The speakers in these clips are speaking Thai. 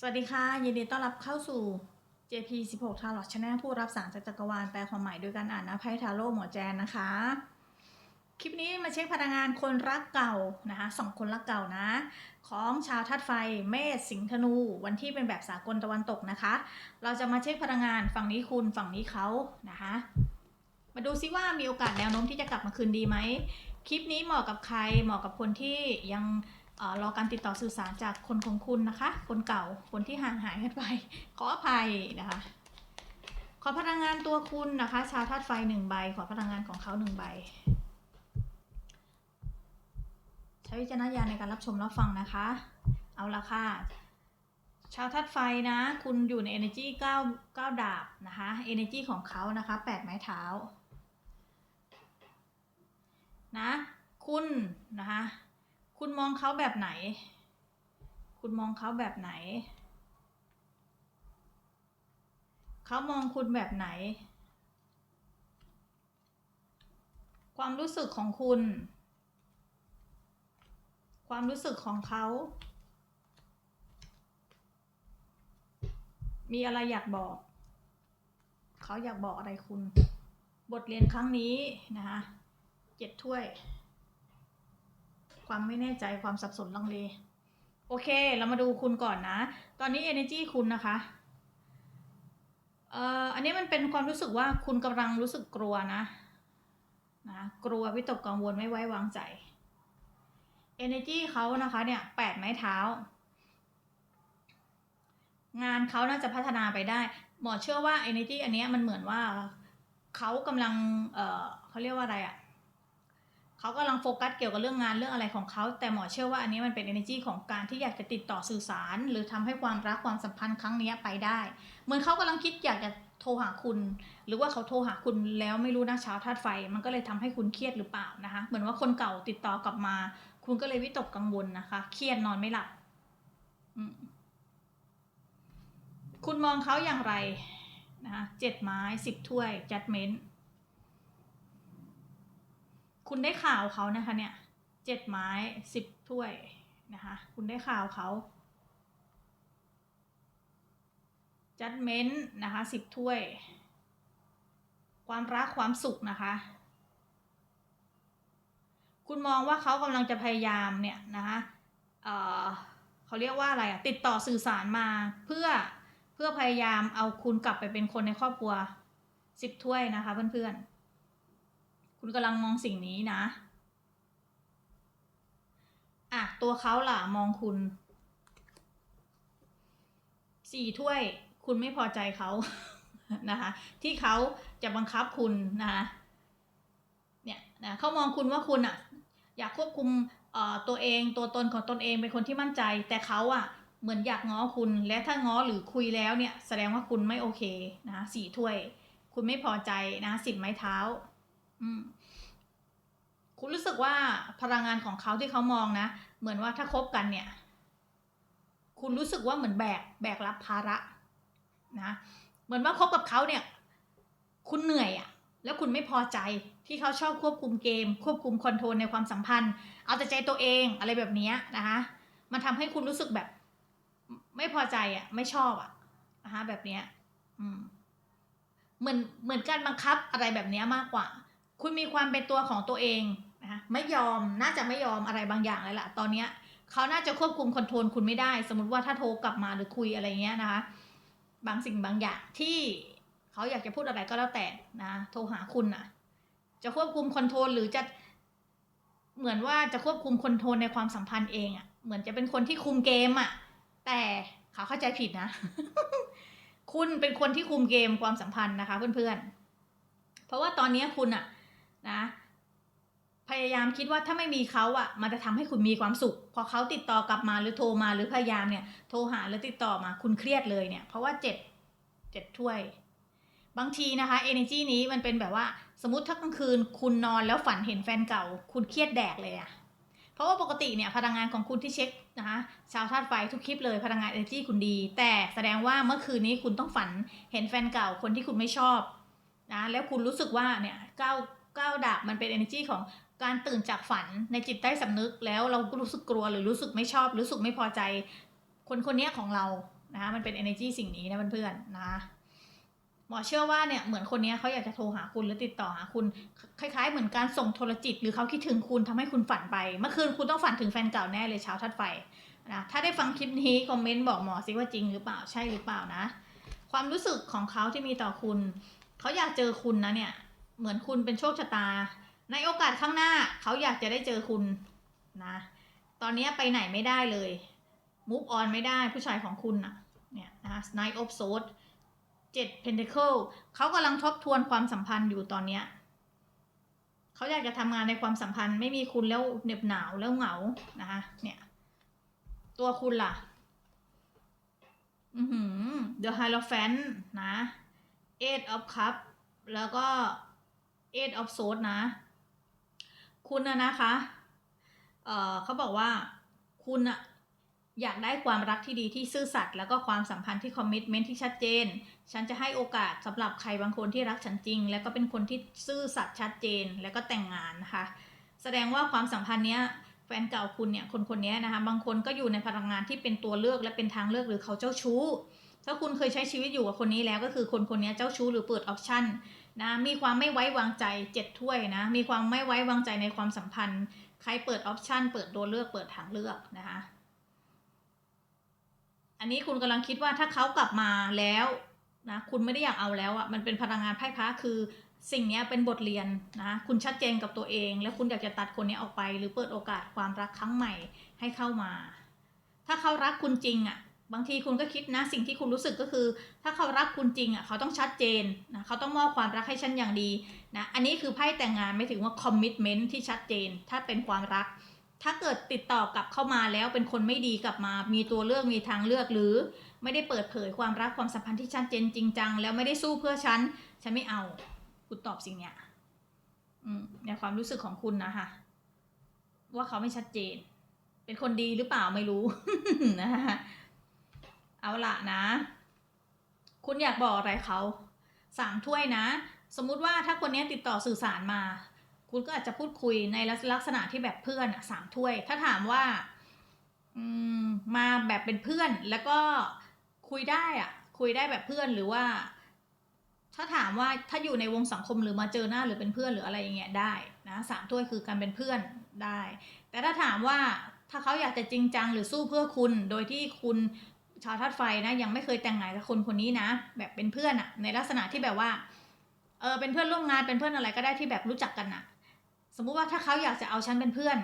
สวัสดีค่ะ ยินดีต้อนรับเข้าสู่ JP 16 Tarot Channel ผู้รับสารจากจักรวาลแปลความหมายโดยการอ่านนะไพ่ทาโร่หมอแจนนะคะ คลิปนี้มาเช็คพลังงานคนรักเก่านะคะสองคนรักเก่านะ ของชาวธาตุไฟเมษสิงห์ธนู วันที่เป็นแบบสากลตะวันตกนะคะ เราจะมาเช็คพลังงานฝั่งนี้คุณฝั่งนี้เขานะคะ มาดูซิว่ามีโอกาสแนวโน้มที่จะกลับมาคืนดีไหมคลิปนี้เหมาะกับใครเหมาะกับคนที่ยัง รอการติดต่อสื่อสารจากคนของคุณนะคะ คนเก่าคนที่ห่างหายกันไป ขออภัยนะคะ ขอพลังงานตัวคุณนะคะ ชาวธาตุไฟหนึ่งใบ ขอพลังงานของเขาหนึ่งใบ ใช้วิจารณญาณในการรับชมรับฟังนะคะ เอาละค่ะชาวธาตุไฟนะ คุณอยู่ใน energy 9 9ดาบนะคะ energy ของเขานะคะ 8 ไม้เท้า นะ คุณนะคะ คุณมองเขาแบบไหน คุณมองเขาแบบไหน เขามองคุณแบบไหน ความรู้สึกของคุณ ความรู้สึกของเขา มีอะไรอยากบอก เขาอยากบอกอะไรคุณ บทเรียนครั้งนี้นะคะ เจ็ดถ้วย ความไม่แน่ใจความสับสนลังเล โอเค เรามาดูคุณก่อนนะ ตอนนี้ energy คุณนะคะเอ่ออันนี้มันเป็นความรู้สึกว่าคุณกำลังรู้สึกกลัวนะนะกลัววิตกกังวลไม่ไว้วางใจ energy เขานะคะเนี่ยแปดไม้เท้า งานเขาน่าจะพัฒนาไปได้ หมอเชื่อว่า energy อันนี้มันเหมือนว่าเขากำลังเอ่อเขาเรียกว่าอะไรอะ เขากำลังโฟกัสเกี่ยวกับเรื่องงานเรื่องอะไรของเขาแต่หมอเชื่อว่าอันนี้มันเป็น energy ของการที่อยากจะติดต่อสื่อสาร หรือทำให้ความรักความสัมพันธ์ครั้งนี้ไปได้ เหมือนเขากำลังคิดอยากจะโทรหาคุณ หรือว่าเขาโทรหาคุณแล้วไม่รู้นะชาธาตุไฟ มันก็เลยทำให้คุณเครียดหรือเปล่านะคะ เหมือนว่าคนเก่าติดต่อกลับมา คุณก็เลยวิตกกังวลนะคะ เครียดนอนไม่หลับคุณมองเขาอย่างไรนะคะเจ็ดไม้สิบถ้วย judgment คุณได้ข่าวเขานะคะเนี่ยเจ็ดไม้สิบถ้วยนะคะ คุณได้ข่าวเขาจัดเม้นนะคะสิบถ้วย ความรักความสุขนะคะ คุณมองว่าเขากำลังจะพยายามเนี่ยนะคะเเขาเรียกว่าอะไรอะติดต่อสื่อสารมาเพื่อเพื่อพยายามเอาคุณกลับไปเป็นคนในครอบครัวสิบถ้วยนะคะเพื่อนๆ คุณกำลังมองสิ่งนี้นะอะตัวเขาล่ะมองคุณสี่ถ้วยคุณไม่พอใจเขานะคะ ที่เขาจะบังคับคุณนะคะเนี่ยนะเขามองคุณว่าคุณอะอยากควบคุมตัวเองตัวตนของตนเองเป็นคนที่มั่นใจ แต่เขาอะเหมือนอยากง้อคุณและถ้าง้อหรือคุยแล้วเนี่ย แสดงว่าคุณไม่โอเคนะสี่ถ้วย คุณไม่พอใจนะสิบไม้เท้า อืมคุณรู้สึกว่าพลังงานของเขาที่เขามองนะ เหมือนว่าถ้าคบกันเนี่ย คุณรู้สึกว่าเหมือนแบกแบกรับภาระนะเหมือนว่าคบกับเขาเนี่ย คุณเหนื่อยอะ่ะ แล้วคุณไม่พอใจที่เขาชอบควบคุมเกม ควบคุมคอนโทรลในความสัมพันธ์ เอาแต่ใจตัวเองอะไรแบบนี้นะคะมันทำให้คุณรู้สึกแบบ ไม่พอใจอะ่ะ ไม่ชอบอะ่ะนะคะแบบเนี้ยอืมเหมือนเหมือนการบังคับอะไรแบบเนี้ยมากกว่า คุณมีความเป็นตัวของตัวเองนะคะไม่ยอมน่าจะไม่ยอมอะไรบางอย่างเลยล่ะ ตอนเนี้ยเขาน่าจะควบคุมคอนโทรลคุณไม่ได้ สมมติว่าถ้าโทรกลับมาหรือคุยอะไรเงี้ยนะคะ บางสิ่งบางอย่างที่เขาอยากจะพูดอะไรก็แล้วแต่นะโทรหาคุณน่ะจะควบคุมคอนโทรลหรือจะเหมือนว่าจะควบคุมคอนโทรลในความสัมพันธ์เองอะ่ะ เหมือนจะเป็นคนที่คุมเกมอะ่ะ แต่เขาเข้าใจผิดนะ คุณเป็นคนที่คุมเกมความสัมพันธ์นะคะ เพื่อนๆ เพราะว่าตอนนี้คุณอะ นะพยายามคิดว่าถ้าไม่มีเขาอะมันจะทำให้คุณมีความสุข พอเขาติดต่อกลับมาหรือโทรมาหรือพยายามเนี่ย โทรหาหรือติดต่อมาคุณเครียดเลยเนี่ย เพราะว่าเจ็ดเจ็ดถ้วย บางทีนะคะ energy นี้มันเป็นแบบว่าสมมติถ้ากลางคืนคุณนอนแล้วฝันเห็นแฟนเก่า คุณเครียดแดกเลยอะเพราะว่าปกติเนี่ยพลังงานของคุณที่เช็คนะคะชาวธาตุไฟทุกคลิปเลยพลังงาน energy คุณดี แต่แสดงว่าเมื่อคืนนี้คุณต้องฝันเห็นแฟนเก่าคนที่คุณไม่ชอบนะแล้วคุณรู้สึกว่าเนี่ยเก้า ก้าดาบมันเป็น energy ของการตื่นจากฝันในจิตใต้สำนึกแล้วเราก็รู้สึกกลัวหรือรู้สึกไม่ชอบ รู้สึกไม่พอใจ คนคนนี้ของเรานะคะมันเป็น energy สิ่งนี้นะเพื่อนๆนะหมอเชื่อว่าเนี่ยเหมือนคนนี้เขาอยากจะโทรหาคุณหรือติดต่อหาคุณคล้าย ๆ เหมือนการส่งโทรจิต หรือเขาคิดถึงคุณทำให้คุณฝันไป เมื่อคืนคุณต้องฝันถึงแฟนเก่าแน่เลยเช้าทัดไฟนะถ้าได้ฟังคลิปนี้คอมเมนต์บอกหมอสิว่าจริงหรือเปล่าใช่หรือเปล่านะ ความรู้สึกของเขาที่มีต่อคุณเขาอยากเจอคุณนะเนี่ย เหมือนคุณเป็นโชคชะตา ในโอกาสข้างหน้าเขาอยากจะได้เจอคุณนะ ตอนนี้ไปไหนไม่ได้เลย move on ไม่ได้ผู้ชายของคุณนะเนี่ยนะ Knight of Swords เจ็ด Pentacle เขากำลังทบทวนความสัมพันธ์อยู่ตอนเนี้ยเขาอยากจะทำงานในความสัมพันธ์ไม่มีคุณแล้วเหน็บหนาวแล้วเหงานะคะเนี่ยตัวคุณล่ะ อือหือ The Hierophant นะ Eight of Cup แล้วก็ Eight of Swords นะ คุณนะนะคะ เอ่อเขาบอกว่าคุณอะอยากได้ความรักที่ดีที่ซื่อสัตย์แล้วก็ความสัมพันธ์ที่คอมมิชเมนที่ชัดเจน ฉันจะให้โอกาสสำหรับใครบางคนที่รักฉันจริง แล้วก็เป็นคนที่ซื่อสัตย์ชัดเจน แล้วก็แต่งงานนะคะ แสดงว่าความสัมพันธ์เนี้ยแฟนเก่าคุณเนี่ยคนคนนี้นะคะบางคนก็อยู่ในพลังงานที่เป็นตัวเลือกและเป็นทางเลือกหรือเขาเจ้าชู้ ถ้าคุณเคยใช้ชีวิตอยู่กับคนนี้แล้วก็คือคนคนนี้เจ้าชู้หรือเปิดออปชั่น นะมีความไม่ไว้วางใจเจ็ดถ้วยนะมีความไม่ไว้วางใจในความสัมพันธ์ ใครเปิดออปชันเปิดตัวเลือกเปิดทางเลือกนะคะอันนี้คุณกำลังคิดว่าถ้าเขากลับมาแล้วนะคุณไม่ได้อยากเอาแล้วอะ่ะมันเป็นพลังงานไพ่พระคือสิ่งนี้เป็นบทเรียนนะคุณชัดเจนกับตัวเอง แล้วคุณอยากจะตัดคนนี้ออกไป หรือเปิดโอกาสความรักครั้งใหม่ให้เข้ามา ถ้าเขารักคุณจริงอะ่ะ บางทีคุณก็คิดนะสิ่งที่คุณรู้สึกก็คือ ถ้าเขารักคุณจริงอะเขาต้องชัดเจนนะเขาต้องมอบความรักให้ฉันอย่างดีนะอันนี้คือไพ่แต่งงานไม่ถึงว่าคอมมิชเมนต์ที่ชัดเจน ถ้าเป็นความรัก ถ้าเกิดติดต่อกลับเข้ามาแล้วเป็นคนไม่ดีกลับมา มีตัวเลือกมีทางเลือกหรือ ไม่ได้เปิดเผยความรักความสัมพันธ์ที่ชัดเจนจริงจังแล้วไม่ได้สู้เพื่อฉันฉันไม่เอาคุณตอบสิ่งเนี้ยในความรู้สึกของคุณนะคะว่าเขาไม่ชัดเจน เป็นคนดีหรือเปล่าไม่รู้นะคะ เอาละนะ คุณอยากบอกอะไรเขาสามถ้วยนะ สมมุติว่าถ้าคนนี้ติดต่อสื่อสารมา คุณก็อาจจะพูดคุยในลักษณะที่แบบเพื่อนอะสามถ้วย ถ้าถามว่ามมาแบบเป็นเพื่อนแล้วก็คุยได้อะคุยได้แบบเพื่อนหรือว่า ถ้าถามว่าถ้าอยู่ในวงสังคมหรือมาเจอหน้าหรือเป็นเพื่อนหรืออะไรอย่างเงี้ยได้นะสามถ้วยคือการเป็นเพื่อนได้ แต่ถ้าถามว่าถ้าเขาอยากจะจริงจังหรือสู้เพื่อคุณ โดยที่คุณ ชาวธาตุไฟนะยังไม่เคยแต่งงานกับคนคนนี้นะ แบบเป็นเพื่อนอะในลักษณะที่แบบว่าเออเป็นเพื่อนร่วมงานเป็นเพื่อนอะไรก็ได้ที่แบบรู้จักกันอะสมมุติว่าถ้าเขาอยากจะเอาฉันเป็นเพื่อน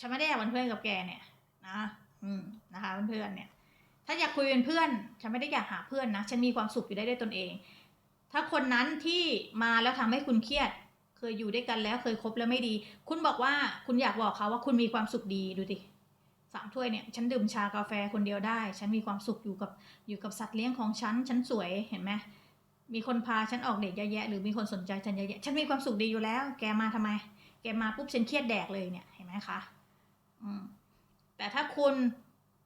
ฉันไม่ได้อยากเป็นเพื่อนกับแกเนี่ย นะ อืมนะคะเพื่อนเนี่ย ถ้าอยากคุยเป็นเพื่อน ฉันไม่ได้อยากหาเพื่อนนะฉันมีความสุขอยู่ได้ด้วยตนเอง ถ้าคนนั้นที่มาแล้วทำให้คุณเครียด เคยอยู่ด้วยกันแล้วเคยคบแล้วไม่ดี คุณบอกว่าคุณอยากบอกเขาว่าคุณมีความสุขดีดูดิ สามถ้วยเนี่ยฉันดื่มชากาแฟคนเดียวได้ ฉันมีความสุขอยู่กับอยู่กับสัตว์เลี้ยงของฉัน ฉันสวยเห็นไหมมีคนพาฉันออกเดทเยอะแยะหรือมีคนสนใจฉันเยอะแยะฉันมีความสุขดีอยู่แล้ว แกมาทำไม แกมาปุ๊บฉันเครียดแดกเลยเนี่ยเห็นไหมคะอืมแต่ถ้าคุณ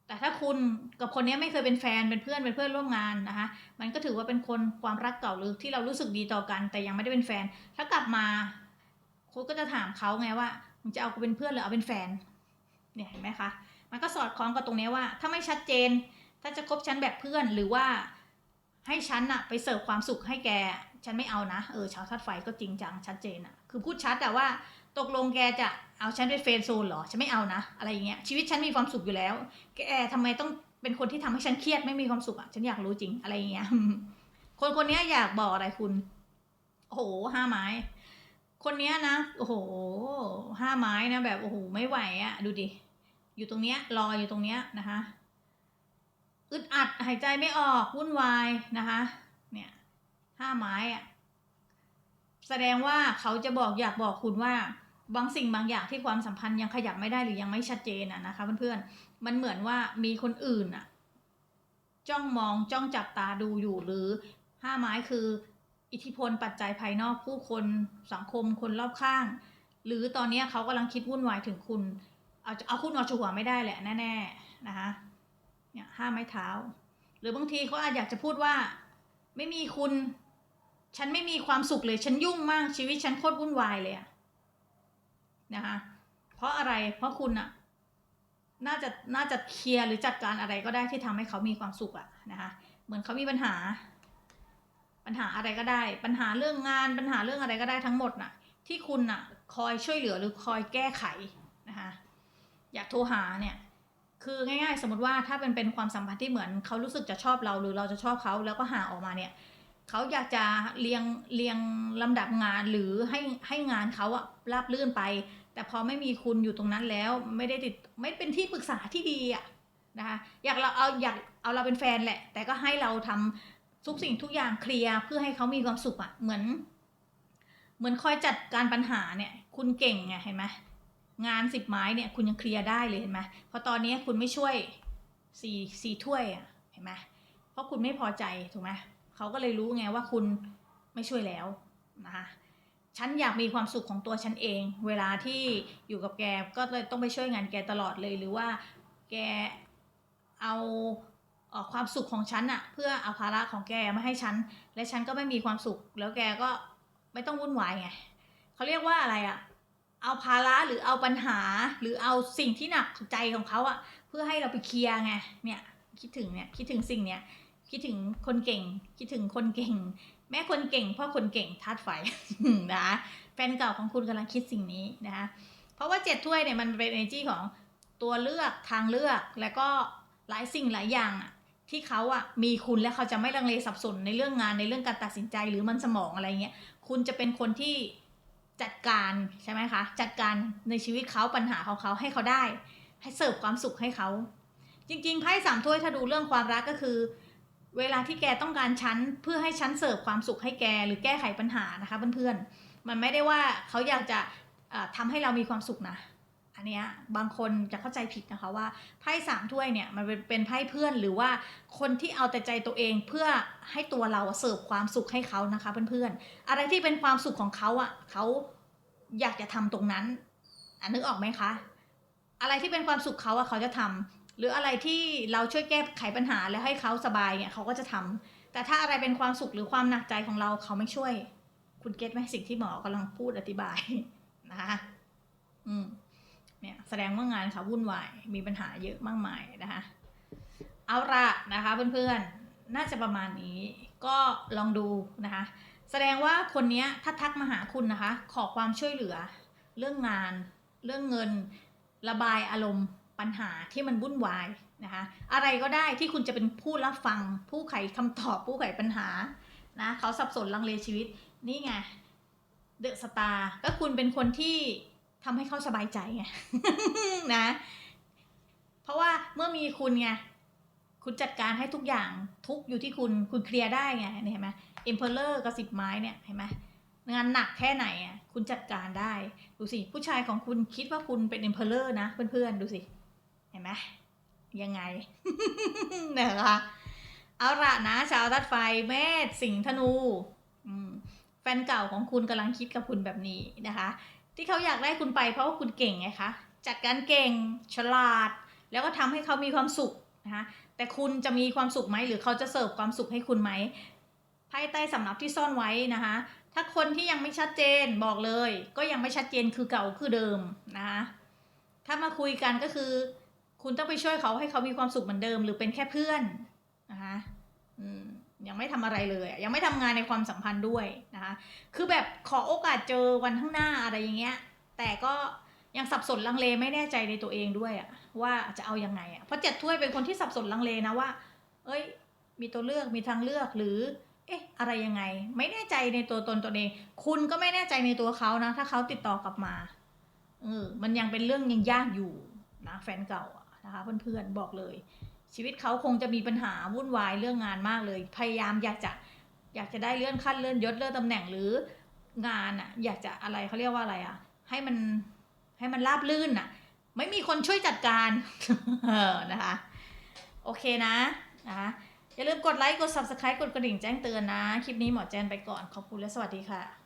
แต่ถ้าคุณกับคนนี้ไม่เคยเป็นแฟนเป็นเพื่อนเป็นเพื่อนร่วมงานนะคะมันก็ถือว่าเป็นคนความรักเก่าหรือที่เรารู้สึกดีต่อกัน แต่ยังไม่ได้เป็นแฟน ถ้ากลับมาคุณก็จะถามเขาไงว่ามึงจะเอากูเป็นเพื่อนหรือเอาเป็นแฟนเนี่ยเห็นไหมคะ มันก็สอดคล้องกับตรงนี้ว่า ถ้าไม่ชัดเจน ถ้าจะคบฉันแบบเพื่อนหรือว่าให้ฉันอะไปเสิร์ฟความสุขให้แก ฉันไม่เอานะ เออชาวทัดไฟก็จริงจังชัดเจนอะคือพูดชัดแต่ว่าตกลงแกจะเอาฉันเป็นเฟรนด์โซนเหรอ ฉันไม่เอานะ อะไรอย่างเงี้ยชีวิตฉันมีความสุขอยู่แล้ว แกทำไมต้องเป็นคนที่ทำให้ฉันเครียดไม่มีความสุขอะฉันอยากรู้จริงอะไรอย่างเงี้ย คนคนนี้อยากบอกอะไรคุณ โอ้โหห้าไม้ คนนี้นะ โอ้โหห้าไม้นะแบบโอ้โหไม่ไหวอะดูดิ อยู่ตรงเนี้ยรออยู่ตรงเนี้ยนะคะอึดอัดหายใจไม่ออกวุ่นวายนะคะเนี่ยห้าไม้อะแสดงว่าเขาจะบอกอยากบอกคุณว่าบางสิ่งบางอย่างที่ความสัมพันธ์ยังขยับไม่ได้หรือยังไม่ชัดเจนอะนะคะเพื่อนๆมันเหมือนว่ามีคนอื่นอะจ้องมองจ้องจับตาดูอยู่หรือห้าไม้คือ อิทธิพลปัจจัยภายนอกผู้คนสังคมคนรอบข้าง หรือตอนนี้เขากำลังคิดวุ่นวายถึงคุณ เอาเอาคุณเอาชัวไม่ได้แหละแน่ๆนะคะเนี่ยห้าไม้เท้า หรือบางทีเขาอาจอยากจะพูดว่า ไม่มีคุณ ฉันไม่มีความสุขเลย ฉันยุ่งมากชีวิตฉันโคตรวุ่นวายเลยอะนะคะเพราะอะไรเพราะคุณอะน่าจะน่าจะเคลียร์หรือจัดการอะไรก็ได้ที่ทำให้เขามีความสุขอะนะคะเหมือนเขามีปัญหา ปัญหาอะไรก็ได้ ปัญหาเรื่องงานปัญหาเรื่องอะไรก็ได้ทั้งหมดน่ะ ที่คุณน่ะ คอยช่วยเหลือหรือคอยแก้ไข อยากโทรหาเนี่ย คือง่ายๆ สมมติว่าถ้าเป็นเป็นความสัมพันธ์ที่เหมือนเขารู้สึกจะชอบเราหรือเราจะชอบเขาแล้วก็หาออกมาเนี่ยเขาอยากจะเรียงเรียงลำดับงานหรือให้ให้งานเขาอะราบลื่นไป แต่พอไม่มีคุณอยู่ตรงนั้นแล้วไม่ได้ติดไม่เป็นที่ปรึกษาที่ดีอะนะคะอยากเราเอาอยากเอาเราเป็นแฟนแหละ แต่ก็ให้เราทำทุกสิ่งทุกอย่างเคลียร์เพื่อให้เขามีความสุขอะเหมือน เหมือนคอยจัดการปัญหาเนี่ย คุณเก่งไงเห็นไหม งานสิบไม้เนี่ยคุณยังเคลียร์ได้เลยเห็นไหมเพราะตอนนี้คุณไม่ช่วยสี่สี่ถ้วยอะเห็นไหมเพราะคุณไม่พอใจถูกไหมเขาก็เลยรู้ไงว่าคุณไม่ช่วยแล้วนะคะฉันอยากมีความสุขของตัวฉันเอง เวลาที่อยู่กับแกก็เลยต้องไปช่วยงานแกตลอดเลยหรือว่าแกเอาเอ่อความสุขของฉันอะเพื่อเอาภาระของแกมาให้ฉัน และฉันก็ไม่มีความสุข แล้วแกก็ไม่ต้องวุ่นวายไงเขาเรียกว่าอะไรอะ เอาภาระหรือเอาปัญหาหรือเอาสิ่งที่หนักใจของเขาอะเพื่อให้เราไปเคลียร์ไงเนี่ยคิดถึงเนี่ยคิดถึงสิ่งเนี้ยคิดถึงคนเก่ง คิดถึงคนเก่ง แม่คนเก่งพ่อคนเก่งธาตุไฟนะแฟนเก่าของคุณกำลังคิดสิ่งนี้นะคะเพราะว่าเจ็ดถ้วยเนี่ยมันเป็น energy ของตัวเลือกทางเลือกแล้วก็หลายสิ่งหลายอย่างอะที่เขาอะมีคุณและเขาจะไม่ลังเลสับสนในเรื่องงานในเรื่องการตัดสินใจหรือมันสมองอะไรเงี้ยคุณจะเป็นคนที่ จัดการใช่ไหมคะ จัดการในชีวิตเขาปัญหาของเขาให้เขาได้ ให้เสิร์ฟความสุขให้เขา จริงๆไพ่สามถ้วยถ้าดูเรื่องความรักก็คือ เวลาที่แกต้องการฉันเพื่อให้ฉันเสิร์ฟความสุขให้แกหรือแก้ไขปัญหานะคะเพื่อนๆมันไม่ได้ว่าเขาอยากจะเอ่อทำให้เรามีความสุขนะ อันเนี้ยบางคนจะเข้าใจผิดนะคะว่าไพ่สามถ้วยเนี่ยมันเป็นไพ่เพื่อนหรือว่าคนที่เอาแต่ใจตัวเองเพื่อให้ตัวเราเสิร์ฟความสุขให้เขานะคะเพื่อนๆอะไรที่เป็นความสุขของเขาอะเขาอยากจะทำตรงนั้นอนึกออกไหมคะ อะไรที่เป็นความสุขเขาอะเขาจะทำหรืออะไรที่เราช่วยแก้ไขปัญหาแล้วให้เขาสบายเนี่ยเขาก็จะทำแต่ถ้าอะไรเป็นความสุขหรือความหนักใจของเราเขาไม่ช่วย คุณเก็ตไหมสิ่งที่หมอกำลังพูดอธิบายนะคะอืม เนี่ยแสดงว่างานเขาวุ่นวายมีปัญหาเยอะมากมายนะคะ เอาละนะคะเพื่อนๆน่าจะประมาณนี้ก็ลองดูนะคะ แสดงว่าคนนี้ถ้าทักมาหาคุณนะคะ ขอความช่วยเหลือ เรื่องงาน เรื่องเงิน ระบายอารมณ์ปัญหาที่มันวุ่นวายนะคะอะไรก็ได้ที่คุณจะเป็นผู้รับฟัง ผู้ไขคำตอบผู้ไขปัญหานะเขาสับสนลังเลชีวิตนี่ไงเดอะสตาร์ก็คุณเป็นคนที่ ทำให้เขาสบายใจไงนะ เพราะว่าเมื่อมีคุณไงคุณจัดการให้ทุกอย่างทุกอยู่ที่คุณคุณเคลียร์ได้ไงนี่เห็นไหมเอ็มเพลเลอร์กับสิบไม้เนี่ยเห็นไหมงานหนักแค่ไหนอะคุณจัดการได้ ดูสิ ผู้ชายของคุณคิดว่าคุณเป็นเอ็มเพลเลอร์นะ เพื่อนๆ ดูสิ เห็นไหมยังไงนะคะเอาละนะ ชาวทัดไฟเมษสิงห์ธนูแฟนเก่าของคุณกำลังคิดกับคุณแบบนี้นะคะ ที่เขาอยากได้คุณไปเพราะว่าคุณเก่งไงคะจัดการเก่งฉลาด แล้วก็ทำให้เขามีความสุขนะคะแต่คุณจะมีความสุขไหมหรือเขาจะเสิร์ฟความสุขให้คุณไหมไพ่ใต้สำนับที่ซ่อนไว้นะคะถ้าคนที่ยังไม่ชัดเจนบอกเลย ก็ยังไม่ชัดเจนคือเก่าคือเดิมนะคะถ้ามาคุยกันก็คือ คุณต้องไปช่วยเขาให้เขามีความสุขเหมือนเดิม หรือเป็นแค่เพื่อนนะคะอืม ยังไม่ทำอะไรเลยยังไม่ทำงานในความสัมพันธ์ด้วยนะคะคือแบบขอโอกาสเจอวันข้างหน้าอะไรอย่างเงี้ย แต่ก็ยังสับสนลังเลไม่แน่ใจในตัวเองด้วยอะว่าจะเอายังไงอะเพราะเจ็ดถ้วยเป็นคนที่สับสนลังเลนะว่า เอ้ย มีตัวเลือกมีทางเลือกหรือ เอ๊ะ อะไรยังไง ไม่แน่ใจในตัวตนตัวเอง คุณก็ไม่แน่ใจในตัวเขานะ ถ้าเขาติดต่อกลับมาเออมันยังเป็นเรื่องยังยากอยู่นะแฟนเก่านะคะเพื่อนๆบอกเลย ชีวิตเขาคงจะมีปัญหาวุ่นวายเรื่องงานมากเลย พยายามอยากจะอยากจะได้เลื่อนขั้นเลื่อนยศเลื่อนตำแหน่งหรืองานอะอยากจะอะไรเขาเรียกว่าอะไรอะให้มันให้มันราบลื่นอะไม่มีคนช่วยจัดการเออนะคะ โอเคนะนะคะอย่าลืมกดไลค์ กด subscribe กดกระดิ่งแจ้งเตือนนะ คลิปนี้หมอแจนไปก่อน ขอบคุณและสวัสดีค่ะ